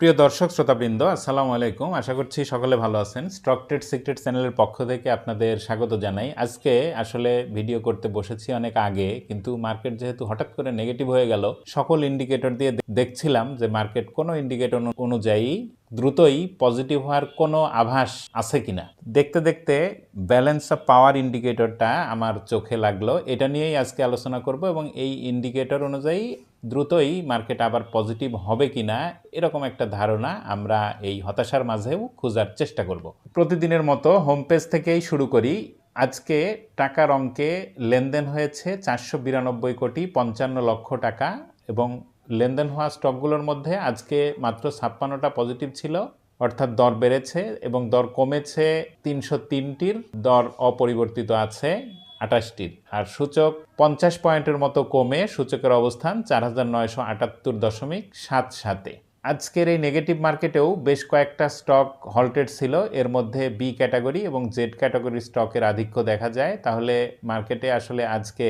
প্রিয় দর্শক, শ্রোতাবৃন্দ, আসসালামু আলাইকুম। আশা করছি সকলে ভালো আছেন। স্টক ট্রেড সিক্রেট চ্যানেলের পক্ষ থেকে আপনাদের স্বাগত জানাই। আজকে আসলে ভিডিও করতে বসেছি অনেক আগে, কিন্তু মার্কেট যেহেতু হঠাৎ করে নেগেটিভ হয়ে গেল, সকল ইন্ডিকেটর দিয়ে দেখছিলাম যে মার্কেট কোনো ইন্ডিকেটর অনুযায়ী দ্রুতই পজিটিভ হওয়ার কোনো আভাস আছে কিনা? দেখতে দেখতে ব্যালেন্স অফ পাওয়ার ইন্ডিকেটরটা আমার চোখে লাগল। এটা নিয়েই আজকে আলোচনা করব এবং এই ইন্ডিকেটর অনুযায়ী দ্রুতই মার্কেট আবার পজিটিভ হবে কিনা, এরকম একটা ধারণা আমরা এই হতাশার মাঝেও খোঁজার চেষ্টা করব। প্রতিদিনের মতো হোম পেজ থেকেই শুরু করি। আজকে টাকার অঙ্কে লেনদেন হয়েছে চারশো বিরানব্বই কোটি পঞ্চান্ন লক্ষ টাকা এবং লেনদেন হওয়া স্টকগুলোর মধ্যে আজকে মাত্র ছাপ্পান্নটা পজিটিভ ছিল, অর্থাৎ দর বেড়েছে এবং দর কমেছে তিনশো তিনটির, দর অপরিবর্তিত আছে আটাশটির আর সূচক পঞ্চাশ পয়েন্টের মতো কমে সূচকের অবস্থান চার হাজার নয়শো আটাত্তর দশমিক সাত সাতে। আজকের এই নেগেটিভ মার্কেটেও বেশ কয়েকটা স্টক হল্টেড ছিল, এর মধ্যে বি ক্যাটাগরি এবং জেড ক্যাটাগরি স্টকের আধিক্য দেখা যায়। তাহলে মার্কেটে আসলে আজকে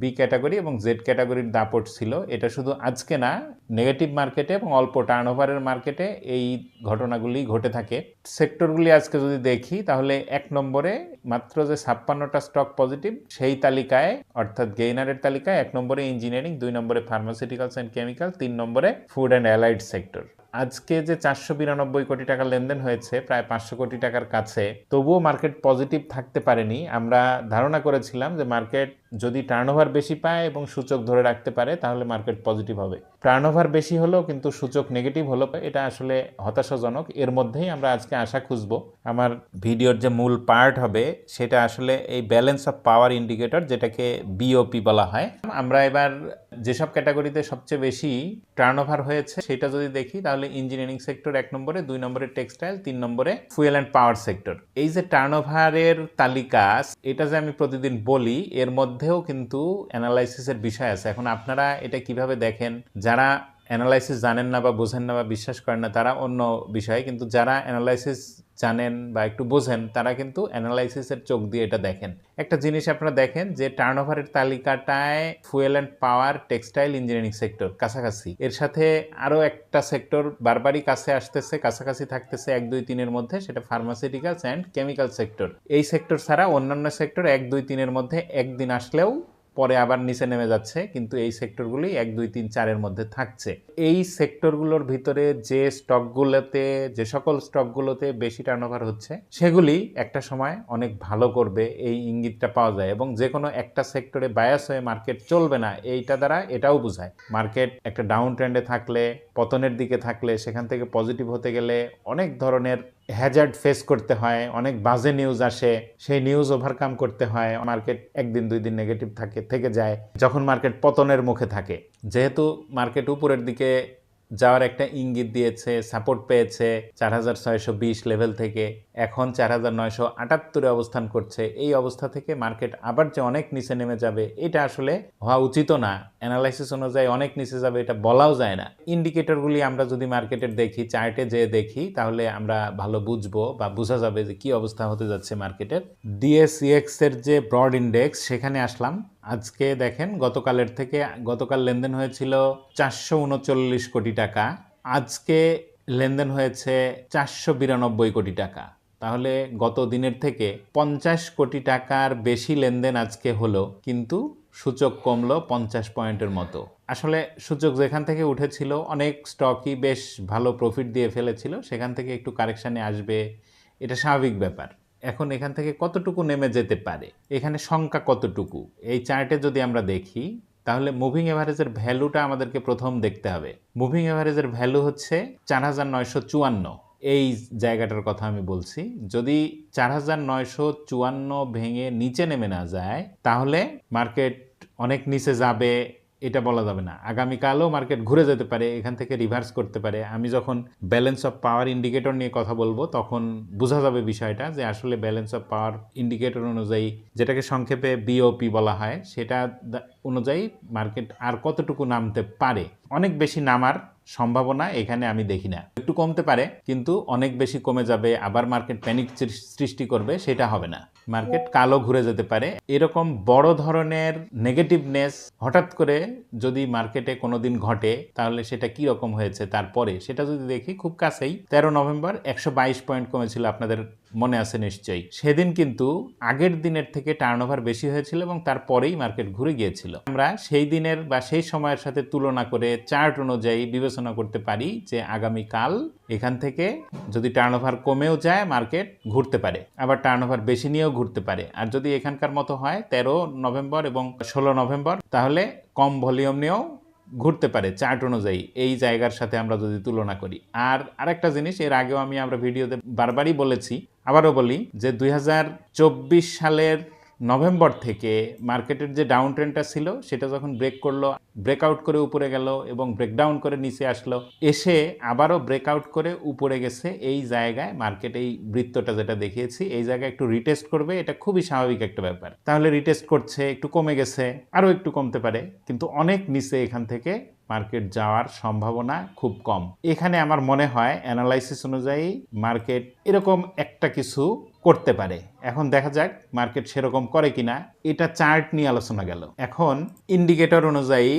বি ক্যাটাগরি এবং জেড ক্যাটাগরির দাপট ছিল। এটা শুধু আজকে না নেগেটিভ মার্কেটে এবং অল্প টার্নওভারের মার্কেটে এই ঘটনাগুলি ঘটে থাকে। সেক্টরগুলি আজকে যদি দেখি, তাহলে এক নম্বরে মাত্র যে ছাপ্পান্নটা স্টক পজিটিভ সেই তালিকায়, অর্থাৎ গেইনারের তালিকায় এক নম্বরে ইঞ্জিনিয়ারিং দুই নম্বরে ফার্মাসিউটিক্যালস অ্যান্ড কেমিক্যাল তিন নম্বরে ফুড অ্যান্ড অ্যালাইড সেক্টর আজকে যে চারশো বিরানব্বই কোটি টাকা লেনদেন হয়েছে, প্রায় পাঁচশো কোটি টাকার কাছে, তবুও মার্কেট পজিটিভ থাকতে পারেনি। আমরা ধারণা করেছিলাম যে মার্কেট যদি টার্নওভার বেশি পায় এবং সূচক ধরে রাখতে পারে, তাহলে মার্কেট পজিটিভ হবে। টার্নওভার বেশি হলো কিন্তু সূচক নেগেটিভ হলো এটা আসলে হতাশাজনক। এর মধ্যেই আমরা আজকে আশা খুঁজব, আমার ভিডিওর যে মূল পার্ট হবে, সেটা আসলে এই ব্যালেন্স অফ পাওয়ার ইন্ডিকেটর যেটাকে বিওপি বলা হয়। আমরা এবার যেসব ক্যাটাগরিতে সবচেয়ে বেশি টার্নওভার হয়েছে, সেটা যদি দেখি, তাহলে ইঞ্জিনিয়ারিং সেক্টর এক নম্বরে, দুই নম্বরে টেক্সটাইল তিন নম্বরে ফুয়েল অ্যান্ড পাওয়ার সেক্টর এই যে টার্নওভারের তালিকা, এটা যে আমি প্রতিদিন বলি, এর মধ্যেও কিন্তু অ্যানালাইসিসের বিষয় আছে। এখন আপনারা এটা কীভাবে দেখেন? যারা অ্যানালাইসিস জানেন না বা বোঝেন না বা বিশ্বাস করেন না, তারা অন্য বিষয়। কিন্তু যারা অ্যানালাইসিস জানেন বা একটু বোঝেন, তারা কিন্তু অ্যানালাইসিসের চোখ দিয়ে এটা দেখেন। একটা জিনিস আপনারা দেখেন যে টার্নওভারের তালিকাটায় fuel and power textile engineering sector কাছাকাছি। এর সাথে আরও একটা সেক্টর বারবারই কাছে আসতেছে, কাছাকাছি থাকতেছে এক দুই তিনের মধ্যে, সেটা ফার্মাসিউটিক্যালস অ্যান্ড কেমিক্যাল সেক্টর এই সেক্টর ছাড়া অন্যান্য সেক্টর এক দুই তিনের মধ্যে একদিন আসলেও পরে আবার নিচে নেমে যাচ্ছে, কিন্তু এই সেক্টরগুলি এক, দুই, তিন, চারের মধ্যে থাকছে। এই সেক্টরগুলোর ভিতরে যে স্টকগুলোতে, যে সকল স্টকগুলোতে বেশি টার্নওভার হচ্ছে, সেগুলি একটা সময় অনেক ভালো করবে, এই ইঙ্গিতটা পাওয়া যায় এবং যে কোনো একটা সেক্টরে বায়াস হয়ে মার্কেট চলবে না, এইটা দ্বারা এটাও বোঝায়। মার্কেট একটা ডাউন ট্রেন্ডে থাকলে, পতনের দিকে থাকলে, সেখান থেকে পজিটিভ হতে গেলে অনেক ধরনের হ্যাজার্ড ফেস করতে হয়, অনেক বাজে নিউজ আসে, সেই নিউজ ওভারকাম করতে হয় মার্কেট একদিন, দুই দিন নেগেটিভ থাকে, থেকে যায়, যখন মার্কেট পতনের মুখে থাকে। যেহেতু মার্কেট উপরের দিকে যাওয়ার একটা ইঙ্গিত দিয়েছে সাপোর্ট পেয়েছে, চার হাজার ছয়শো বিশ লেভেল থেকে এখন চার হাজার নয়শো আটাত্তরে অবস্থান করছে। এই অবস্থা থেকে মার্কেট আবার যে অনেক নিচে নেমে যাবে, এটা আসলে হওয়া উচিত না। অ্যানালাইসিস অনুযায়ী অনেক নিচে যাবে, এটা বলাও যায় না। ইন্ডিকেটরগুলি আমরা যদি মার্কেটের দেখি চার্টে যে দেখি, তাহলে আমরা ভালো বুঝব বা বোঝা যাবে যে কি অবস্থা হতে যাচ্ছে মার্কেটের। ডিএসইএক্স এর যে ব্রড ইন্ডেক্স সেখানে আসলাম। আজকে দেখেন, গতকালের থেকে, গতকাল লেনদেন হয়েছিল চারশো উনচল্লিশ কোটি টাকা। আজকে লেনদেন হয়েছে চারশো বিরানব্বই কোটি টাকা। তাহলে গত দিনের থেকে পঞ্চাশ কোটি টাকার বেশি লেনদেন আজকে হলো, কিন্তু সূচক কমলো পঞ্চাশ পয়েন্টের মতো। আসলে সূচক যেখান থেকে উঠেছিল, অনেক স্টকই বেশ ভালো প্রফিট দিয়ে ফেলেছিল, সেখান থেকে একটু কারেকশানে আসবে, এটা স্বাভাবিক ব্যাপার। এখন এখান থেকে কতটুকু নেমে যেতে পারে? এখানে সংখ্যা কতটুকু? এই চার্টে যদি আমরা দেখি, তাহলে মুভিং এভারেজের ভ্যালুটা আমাদেরকে প্রথম দেখতে হবে। মুভিং এভারেজের ভ্যালু হচ্ছে চার হাজার নয়শো চুয়ান্ন। এই জায়গাটার কথা আমি বলছি। যদি চার হাজার নয়শো চুয়ান্ন ভেঙে নিচে নেমে না যায়, তাহলে মার্কেট অনেক নিচে যাবে, এটা বলা যাবে না। আগামীকালও মার্কেট ঘুরে যেতে পারে, এখান থেকে রিভার্স করতে পারে। আমি যখন ব্যালেন্স অফ পাওয়ার ইন্ডিকেটর নিয়ে কথা বলব, তখন বোঝা যাবে বিষয়টা যে আসলে ব্যালেন্স অফ পাওয়ার ইন্ডিকেটর অনুযায়ী যেটাকে সংক্ষেপে বিওপি বলা হয়, সেটা অনুযায়ী মার্কেট আর কতটুকু নামতে পারে। অনেক বেশি নামার সম্ভাবনা এখানে আমি দেখি না। একটু কমতে পারে, কিন্তু অনেক বেশি কমে যাবে, আবার মার্কেট প্যানিক সৃষ্টি করবে, সেটা হবে না। মার্কেট কালো ঘুরে যেতে পারে। এরকম বড় ধরনের নেগেটিভনেস হঠাৎ করে যদি মার্কেটে কোনোদিন ঘটে, তাহলে সেটা কি রকম হয়েছে তারপরে? সেটা যদি দেখি, খুব কাছেই। তেরো নভেম্বর একশো বাইশ পয়েন্ট কমেছিল, আপনাদের মনে আছে নিশ্চয়ই। সেদিন কিন্তু আগের দিনের থেকে টার্ন ওভার বেশি হয়েছিল এবং তারপরেই মার্কেট ঘুরে গিয়েছিল। আমরা সেই দিনের বা সেই সময়ের সাথে তুলনা করে চার্ট অনুযায়ী বিবেচনা করতে পারি যে আগামী কাল এখান থেকে যদি টার্ন ওভার কমেও যায় মার্কেট ঘুরতে পারে। আবার টার্ন ওভার বেশি নিয়েও ঘুরতে পারে। আর যদি এখানকার মতো হয়, তেরো নভেম্বর এবং ষোলো নভেম্বর, তাহলে কম ভলিউম নিয়েও ঘুরতে পারে চার্ট অনুযায়ী। এই জায়গার সাথে আমরা যদি তুলনা করি। আর আরেকটা জিনিস, এর আগেও আমি আমরা ভিডিওতে বারবারই বলেছি, আবারও বলি যে দুই হাজার চব্বিশ সালের নভেম্বর থেকে মার্কেটের যে ডাউন ট্রেন্ডটা ছিল, সেটা যখন ব্রেক করল ব্রেকআউট করে উপরে গেল এবং ব্রেকডাউন করে নিচে আসলো, এসে আবারও ব্রেকআউট করে উপরে গেছে এই জায়গায় মার্কেট এই বৃত্তটা যেটা দেখিয়েছি, এই জায়গায় একটু রিটেস্ট করবে, এটা খুবই স্বাভাবিক একটা ব্যাপার। তাহলে রিটেস্ট করছে, একটু কমে গেছে, আরও একটু কমতে পারে, কিন্তু অনেক নিচে এখান থেকে মার্কেট যাওয়ার সম্ভাবনা খুব কম। এখানে আমার মনে হয় অ্যানালাইসিস অনুযায়ী মার্কেট এরকম একটা কিছু করতে পারে। এখন দেখা যাক মার্কেট সেরকম করে কিনা। এটা চার্ট নিয়ে আলোচনা গেল। এখন ইন্ডিকেটর অনুযায়ী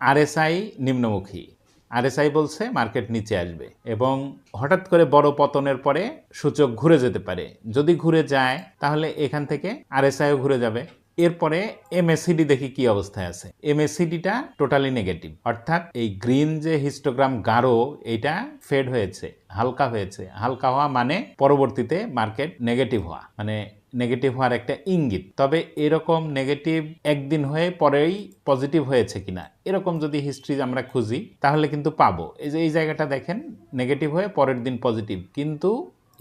আরএসআই নিম্নমুখী। আরএসআই বলছে মার্কেট নিচে আসবে এবং হঠাৎ করে বড় পতনের পরে সূচক ঘুরে যেতে পারে। যদি ঘুরে যায়, তাহলে এখান থেকে আরএসআইও ঘুরে যাবে। এরপরে এমএসিডি দেখি কি অবস্থায় আছে। এমএসিডিটা টোটালি নেগেটিভ অর্থাৎ এই গ্রিন যে হিস্টোগ্রাম গাঢ়, এটা ফেড হয়েছে, হালকা হয়েছে। হালকা হওয়া মানে পরবর্তীতে মার্কেট নেগেটিভ হওয়া। মানে নেগেটিভ হওয়ার একটা ইঙ্গিত। তবে এরকম নেগেটিভ একদিন হয়ে পরেই পজিটিভ হয়েছে কিনা, এরকম যদি হিস্ট্রি আমরা খুঁজি, তাহলে কিন্তু পাবো। এই যে, এই জায়গাটা দেখেন নেগেটিভ হয়ে পরের দিন পজিটিভ কিন্তু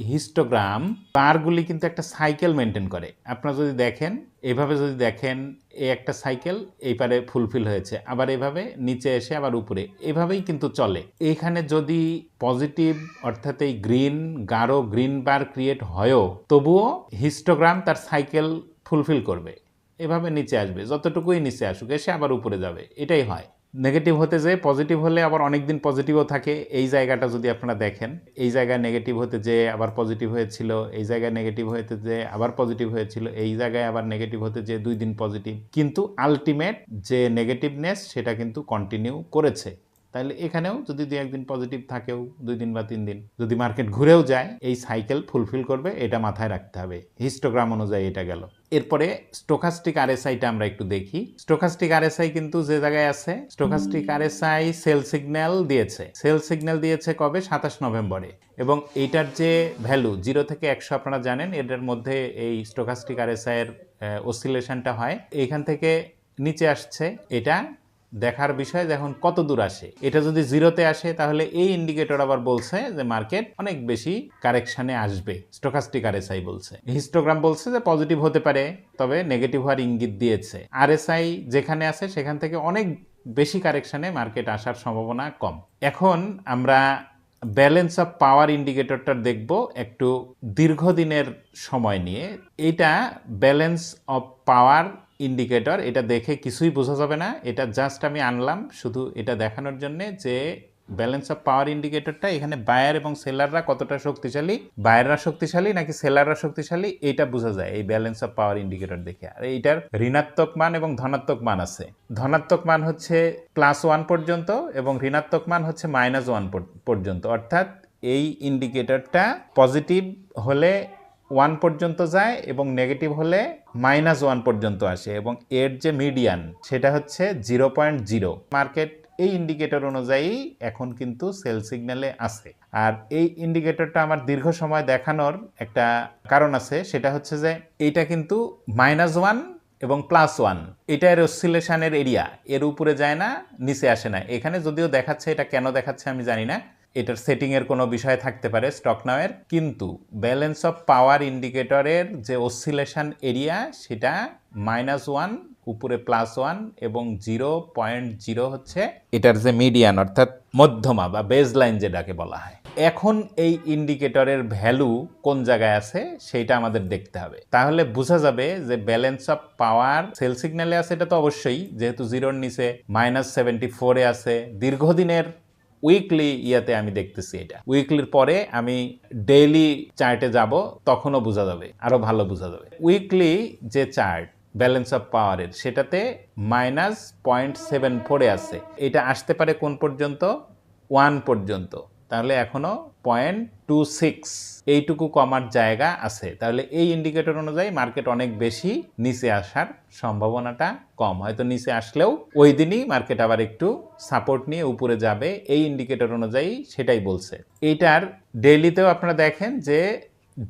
হিস্টোগ্রাম বারগুলি কিন্তু একটা সাইকেল মেনটেন করে। আপনারা যদি দেখেন, এভাবে যদি দেখেন এই একটা সাইকেল এই পারে ফুলফিল হয়েছে, আবার এভাবে নিচে এসে আবার উপরে, এভাবেই কিন্তু চলে। এইখানে যদি পজিটিভ অর্থাৎ এই গ্রিন গাঢ় গ্রিন বার ক্রিয়েট হয়ও, তবুও হিস্টোগ্রাম তার সাইকেল ফুলফিল করবে। এভাবে নিচে আসবে, যতটুকুই নিচে আসুক, এসে আবার উপরে যাবে, এটাই হয়। নেগেটিভ হতে যে পজিটিভ হলে আবার অনেক দিন পজিটিভও থাকে। এই জায়গাটা যদি আপনারা দেখেন, এই জায়গায় নেগেটিভ হতে যে আবার পজিটিভ হয়েছিল, এই জায়গায় নেগেটিভ হতে যে আবার পজিটিভ হয়েছিল, এই জায়গায় আবার নেগেটিভ হতে যে দুই দিন পজিটিভ কিন্তু আলটিমেট যে নেগেটিভনেস সেটা কিন্তু কন্টিনিউ করেছে। তাহলে এখানেও যদি দুই একদিন পজিটিভ থাকেও, দুই দিন বা তিন দিন, যদি মার্কেট ঘুরেও যায়, এই সাইকেল ফুলফিল করবে, এটা মাথায় রাখতে হবে। হিস্টোগ্রাম অনুযায়ী এটা গেল। এরপরে স্টোকাস্টিক আরএসআইটা আমরা একটু দেখি। স্টোকাস্টিক আরএসআই কিন্তু যে জায়গায় আছে স্টোকাস্টিক আরএসআই সেল সিগন্যাল দিয়েছে। সেল সিগন্যাল দিয়েছে কবে? সাতাশ নভেম্বরে। এবং এইটার যে ভ্যালু জিরো থেকে একশো আপনারা জানেন এটার মধ্যে এই স্টোকাস্টিক আরএসআই এর অসিলেশনটা হয়। এইখান থেকে নিচে আসছে। এটা দেখার বিষয় এখন কত দূর আসে। এটা যদি জিরোতে আসে, তাহলে এই ইন্ডিকেটর আবার বলছে যে মার্কেট অনেক বেশি কারেকশানে আসবে। স্টোকাস্টিক আরএসআই বলছে। হিস্টোগ্রাম বলছে যে পজিটিভ হতে পারে, তবে নেগেটিভ হওয়ার ইঙ্গিত দিয়েছে। আরএসআই যেখানে আছে, সেখান থেকে অনেক বেশি কারেকশানে মার্কেট আসার সম্ভাবনা কম। এখন আমরা ব্যালেন্স অফ পাওয়ার ইন্ডিকেটরটা দেখব একটু দীর্ঘদিনের সময় নিয়ে। এটা ব্যালেন্স অফ পাওয়ার ইন্ডিকেটর এটা দেখে কিছুই বোঝা যাবে না। এটা জাস্ট আমি আনলাম, শুধু এটা দেখানোর জন্যে যে ব্যালেন্স অফ পাওয়ার ইন্ডিকেটরটা এখানে বায়ার এবং সেলাররা কতটা শক্তিশালী বায়াররা শক্তিশালী নাকি সেলাররা শক্তিশালী, এটা বোঝা যায় এই ব্যালেন্স অফ পাওয়ার ইন্ডিকেটর দেখে। আর এইটার ঋণাত্মক মান এবং ধনাত্মক মান আছে। ধনাত্মক মান হচ্ছে প্লাস ওয়ান পর্যন্ত এবং ঋণাত্মক মান হচ্ছে মাইনাস ওয়ান পর্যন্ত। অর্থাৎ এই ইন্ডিকেটরটা পজিটিভ হলে ওয়ান পর্যন্ত যায় এবং নেগেটিভ হলে মাইনাস ওয়ান পর্যন্ত আসে এবং এর যে মিডিয়ান সেটা হচ্ছে জিরো পয়েন্ট জিরো মার্কেট এই ইন্ডিকেটর অনুযায়ী এখন কিন্তু সেল সিগন্যালে আছে। আর এই ইন্ডিকেটরটা আমার দীর্ঘ সময় দেখানোর একটা কারণ আছে, সেটা হচ্ছে যে এইটা কিন্তু মাইনাস ওয়ান এবং প্লাস ওয়ান এটা এর অসিলেশনের এরিয়া এর উপরে যায় না, নিচে আসে না। এখানে যদিও দেখাচ্ছে, এটা কেন দেখাচ্ছে আমি জানি না। এটার সেটিংয়ের কোনো বিষয় থাকতে পারে স্টক নাওয়ের কিন্তু ব্যালেন্স অফ পাওয়ার ইন্ডিকেটরের যে অসিলেশন এরিয়া সেটা মাইনাস ওয়ান উপরে প্লাস ওয়ান এবং জিরো পয়েন্ট জিরো হচ্ছে এটার যে মিডিয়ান অর্থাৎ মধ্যমা বা বেজ লাইন যেটাকে বলা হয়। এখন এই ইন্ডিকেটরের ভ্যালু কোন জায়গায় আছে সেটা আমাদের দেখতে হবে। তাহলে বোঝা যাবে যে ব্যালেন্স অফ পাওয়ার সেল সিগন্যালে আছে, এটা তো অবশ্যই। যেহেতু জিরোর নিচে মাইনাস সেভেন্টি ফোরে আছে, দীর্ঘদিনের উইকলি ইয়াতে আমি দেখতেছি এটা। উইকলির পরে আমি ডেইলি চার্টে যাব, তখনও বোঝা যাবে আরও ভালো বোঝা যাবে। উইকলি যে চার্ট ব্যালেন্স অফ পাওয়ারের সেটাতে মাইনাস পয়েন্ট সেভেন ফোরে আছে। এটা আসতে পারে কোন পর্যন্ত? ওয়ান পর্যন্ত। তাহলে এখনও পয়েন্ট টু সিক্স এইটুকু কমার জায়গা আছে। তাহলে এই ইন্ডিকেটর অনুযায়ী মার্কেট অনেক বেশি নিচে আসার সম্ভাবনাটা কম। হয়তো নিচে আসলেও ওই দিনই মার্কেট আবার একটু সাপোর্ট নিয়ে উপরে যাবে। এই ইন্ডিকেটর অনুযায়ী সেটাই বলছে। এইটার ডেইলিতেও আপনারা দেখেন যে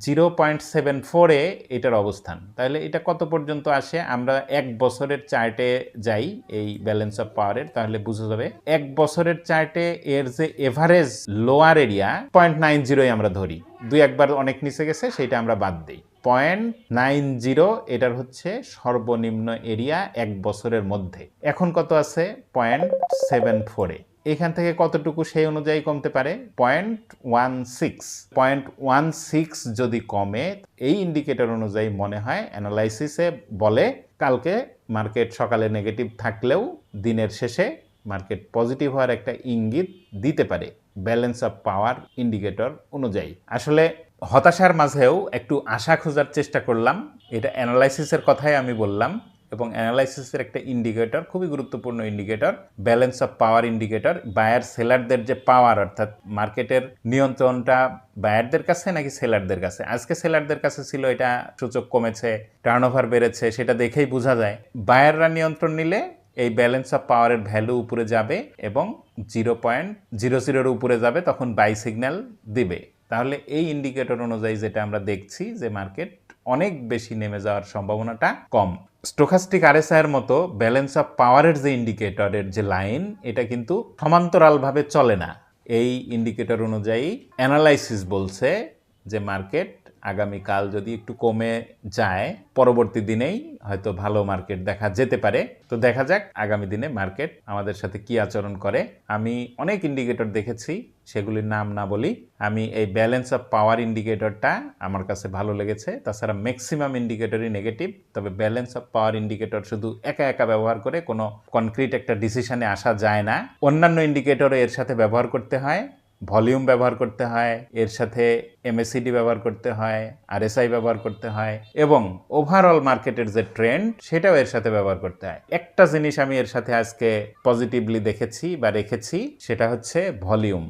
জিরো পয়েন্ট সেভেন ফোরে এটার অবস্থান। তাহলে এটা কত পর্যন্ত আসে? আমরা এক বছরের চার্টে যাই এই ব্যালেন্স অফ পাওয়ারের তাহলে বুঝে যাবে। এক বছরের চার্টে এর যে average lower area point nine জিরোই আমরা ধরি। দুই একবার অনেক নিচে গেছে সেটা আমরা বাদ দিই। পয়েন্ট নাইন জিরো এটার হচ্ছে সর্বনিম্ন এরিয়া এক বছরের মধ্যে। এখন কত আছে? পয়েন্ট সেভেন ফোরে এখান থেকে কতটুকু সেই অনুযায়ী কমতে পারে? Point one six. Point one six যদি কমে, এই ইন্ডিকেটর অনুযায়ী মনে হয় অ্যানালাইসিসে বলে কালকে মার্কেট সকালে নেগেটিভ থাকলেও দিনের শেষে মার্কেট পজিটিভ হওয়ার একটা ইঙ্গিত দিতে পারে ব্যালেন্স অফ পাওয়ার ইন্ডিকেটর অনুযায়ী। আসলে হতাশার মাঝেও একটু আশা খোঁজার চেষ্টা করলাম। এটা অ্যানালাইসিসের কথাই আমি বললাম। এবং অ্যানালাইসিসের একটা ইন্ডিকেটর খুবই গুরুত্বপূর্ণ indicator balance of power indicator buyer সেলারদের যে পাওয়ার অর্থাৎ মার্কেটের নিয়ন্ত্রণটা বায়ারদের কাছে নাকি সেলারদের কাছে? আজকে সেলারদের কাছে ছিল, এটা সূচক কমেছে টার্নওভার বেড়েছে, সেটা দেখেই বোঝা যায়। বায়াররা নিয়ন্ত্রণ নিলে এই ব্যালেন্স অফ পাওয়ারের ভ্যালু উপরে যাবে এবং জিরো পয়েন্ট জিরো জিরোর উপরে যাবে, তখন বাই সিগন্যাল দিবে। তাহলে এই ইন্ডিকেটর অনুযায়ী যেটা আমরা দেখছি, যে মার্কেট অনেক বেশি নেমে যাওয়ার সম্ভাবনাটা কম। স্টোকাস্টিক আরএসআই এর মতো ব্যালেন্স অফ পাওয়ারের যে ইন্ডিকেটরের যে লাইন এটা কিন্তু সমান্তরালভাবে চলে না। এই ইন্ডিকেটর অনুযায়ী অ্যানালাইসিস বলছে যে মার্কেট আগামীকাল যদি একটু কমে যায়, পরবর্তী দিনেই হয়তো ভালো মার্কেট দেখা যেতে পারে। তো দেখা যাক আগামী দিনে মার্কেট আমাদের সাথে কি আচরণ করে। আমি অনেক ইন্ডিকেটর দেখেছি, সেগুলির নাম না বলি। আমি এই ব্যালেন্স অফ পাওয়ার ইন্ডিকেটরটা আমার কাছে ভালো লেগেছে। তাছাড়া ম্যাক্সিমাম ইন্ডিকেটরই নেগেটিভ তবে ব্যালেন্স অফ পাওয়ার ইন্ডিকেটর শুধু একা একা ব্যবহার করে কোনো কনক্রিট একটা ডিসিশনে আসা যায় না। অন্যান্য ইন্ডিকেটরও এর সাথে ব্যবহার করতে হয়। ভলিউম ব্যবহার করতে হয়, এর সাথে এমএসিডি ব্যবহার করতে হয় আরএসআই ব্যবহার করতে হয় এবং ওভারঅল মার্কেটের যে ট্রেন্ড সেটাও এর সাথে ব্যবহার করতে হয়। একটা জিনিস আমি এর সাথে আজকে পজিটিভলি দেখেছি বা রেখেছি, সেটা হচ্ছে ভলিউম।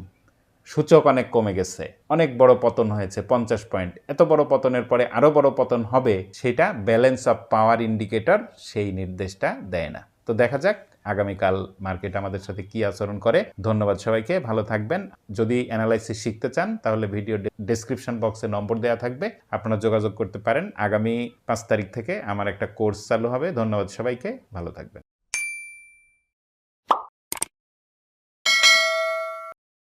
সূচক অনেক কমে গেছে। অনেক বড় পতন হয়েছে, পঞ্চাশ পয়েন্ট। এত বড় পতনের পরে আরও বড় পতন হবে, সেটা ব্যালেন্স অফ পাওয়ার ইন্ডিকেটর সেই নির্দেশটা দেয় না। তো দেখা যাক আগামীকাল মার্কেট আমাদের সাথে কি আচরণ করে। ধন্যবাদ সবাইকে, ভালো থাকবেন। যদি অ্যানালাইসিস শিখতে চান, তাহলে ভিডিও ডেসক্রিপশন বক্সে নম্বর দেওয়া থাকবে। আপনারা যোগাযোগ করতে পারেন। আগামী পাঁচ তারিখ থেকে আমার একটা কোর্স চালু হবে। ধন্যবাদ সবাইকে, ভালো থাকবেন।